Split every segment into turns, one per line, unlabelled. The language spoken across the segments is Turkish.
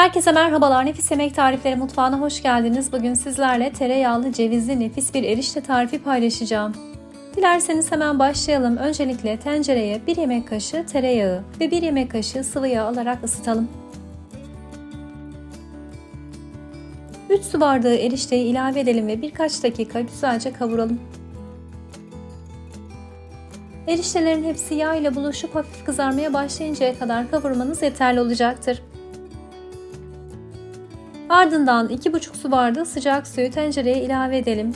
Herkese merhabalar. Nefis Yemek Tarifleri Mutfağı'na hoş geldiniz. Bugün sizlerle tereyağlı cevizli nefis bir erişte tarifi paylaşacağım. Dilerseniz hemen başlayalım. Öncelikle tencereye 1 yemek kaşığı tereyağı ve 1 yemek kaşığı sıvı yağ alarak ısıtalım. 3 su bardağı erişteyi ilave edelim ve birkaç dakika güzelce kavuralım. Eriştelerin hepsi yağ ile buluşup hafif kızarmaya başlayıncaya kadar kavurmanız yeterli olacaktır. Ardından 2,5 su bardağı sıcak suyu tencereye ilave edelim.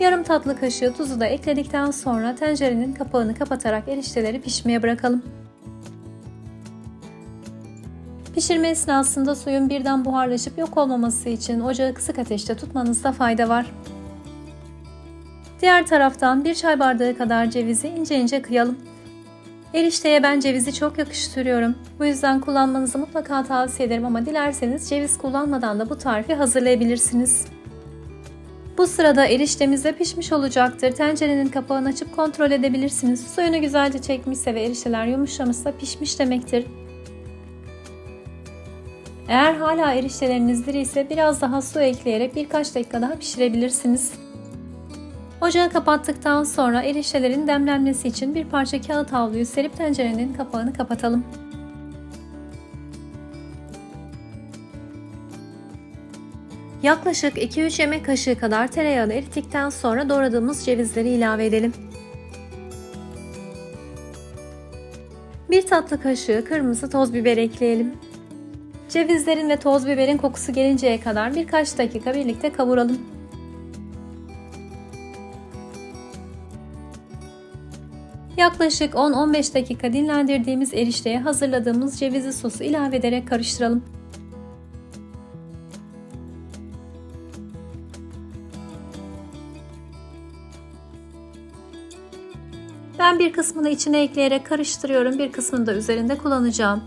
Yarım tatlı kaşığı tuzu da ekledikten sonra tencerenin kapağını kapatarak erişteleri pişmeye bırakalım. Pişirme esnasında suyun birden buharlaşıp yok olmaması için ocağı kısık ateşte tutmanızda fayda var. Diğer taraftan bir çay bardağı kadar cevizi ince ince kıyalım. Erişteye ben cevizi çok yakıştırıyorum. Bu yüzden kullanmanızı mutlaka tavsiye ederim ama dilerseniz ceviz kullanmadan da bu tarifi hazırlayabilirsiniz. Bu sırada eriştemiz de pişmiş olacaktır. Tencerenin kapağını açıp kontrol edebilirsiniz. Suyunu güzelce çekmişse ve erişteler yumuşamışsa pişmiş demektir. Eğer hala erişteleriniz diri ise biraz daha su ekleyerek birkaç dakika daha pişirebilirsiniz. Ocağı kapattıktan sonra eriştelerin demlenmesi için bir parça kağıt havluyu serip tencerenin kapağını kapatalım. Yaklaşık 2-3 yemek kaşığı kadar tereyağını erittikten sonra doğradığımız cevizleri ilave edelim. Bir tatlı kaşığı kırmızı toz biber ekleyelim. Cevizlerin ve toz biberin kokusu gelinceye kadar birkaç dakika birlikte kavuralım. Yaklaşık 10-15 dakika dinlendirdiğimiz erişteye hazırladığımız cevizli sosu ilave ederek karıştıralım. Ben bir kısmını içine ekleyerek karıştırıyorum, bir kısmını da üzerinde kullanacağım.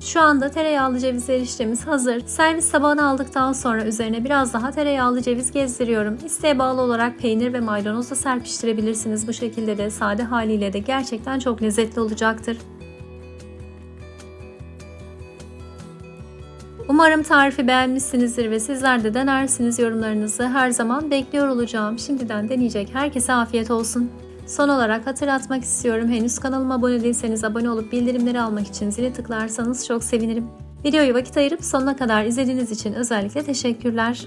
Şu anda tereyağlı ceviz eriştemiz hazır. Servis tabağına aldıktan sonra üzerine biraz daha tereyağlı ceviz gezdiriyorum. İsteğe bağlı olarak peynir ve maydanoz da serpiştirebilirsiniz. Bu şekilde de sade haliyle de gerçekten çok lezzetli olacaktır. Umarım tarifi beğenmişsinizdir ve sizler de denersiniz yorumlarınızı her zaman bekliyor olacağım. Şimdiden deneyecek herkese afiyet olsun. Son olarak hatırlatmak istiyorum henüz kanalıma abone değilseniz abone olup bildirimleri almak için zile tıklarsanız çok sevinirim. Videoyu vakit ayırıp sonuna kadar izlediğiniz için özellikle teşekkürler.